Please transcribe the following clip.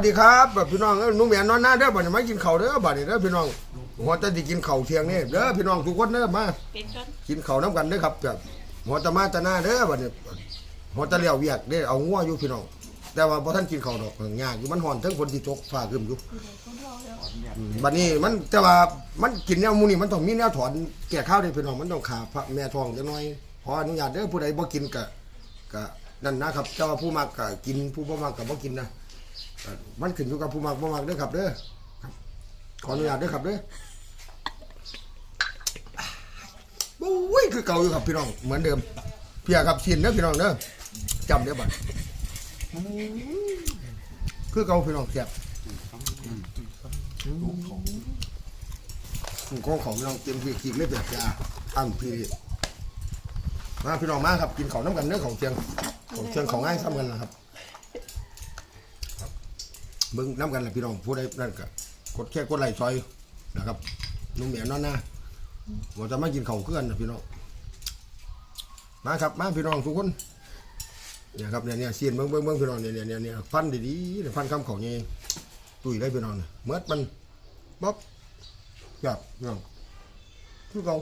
สวัสดีครับแบบพี่น้องเอ้ยหนุ่มแม่นอนหน้าเด้อบัดนี้มากินข้าวเด้อบัดนี้เด้อพี่น้องหัวจะสิกินข้าวเที่ยงนี่เด้อพี่น้องทุกคนเด้อมาเป็นต้นกินข้าวน้ำกันเด้อครับแบบหัวจะมาจะหน้าเด้อบัดนี้หัวจะเลี้ยวเวียกเด้อเอางัวอยู่พี่น้อง แต่ว่าพอท่านกินข้าวดอกยากอยู่มันห่อนทั้งคนที่ตกฟ้าขึ้นอยู่อืมบัดนี้มันแต่ว่ามันกินแนวหมูนี่มันต้องมีแนวถอนแก่ข้าวเด้อพี่น้องมันต้องขาพระแม่ทองจักหน่อยขออนุญาตเด้อผู้ใดบ่กินก็ก็นั่นนะครับแต่ว่าผู้มักก็กินผู้บ่มักก็บ่กินนะเอ่อ มันขึ้นอยู่กับผู้มักผู้มักเด้อครับเด้อครับขออนุญาตเด้อครับเด้อโอ้ยคือเก่าอยู่ครับพี่น้องเหมือนเดิม เพียกับชินเด้อพี่น้องเด้อจำเด้อบัดคือเก่าพี่น้องเสียบของของพี่น้องเต็มที่ขีดเลยแบบยาตั้งพี่มาพี่น้องมาครับกินข้าน้ำกันเด้อของเชียงของเชียงของง่ายซ้ำกันนะครับ เบิ่งน้ำกันแหละพี่น้องผู้ใดนั่นก็กดแค่กดไลค์ซอยนะครับนุ่มเหมียนอนหน้าเราจะมากินข้าวเคลื่อนนะพี่น้องมาครับมาพี่น้องทุกคนเนี่ยครับเนี่ยเนี่ยเสียนเบิ่งเบิ่งเบิ่งพี่น้องเนี่ยเนี่ยเนี่ยเนี่ยฟันดีๆเนี่ยฟันคำเขาเนี่ยตุ้ยได้พี่น้องเนี่ยเมื่อมันบ๊อบแบบพี่น้องคือเก่า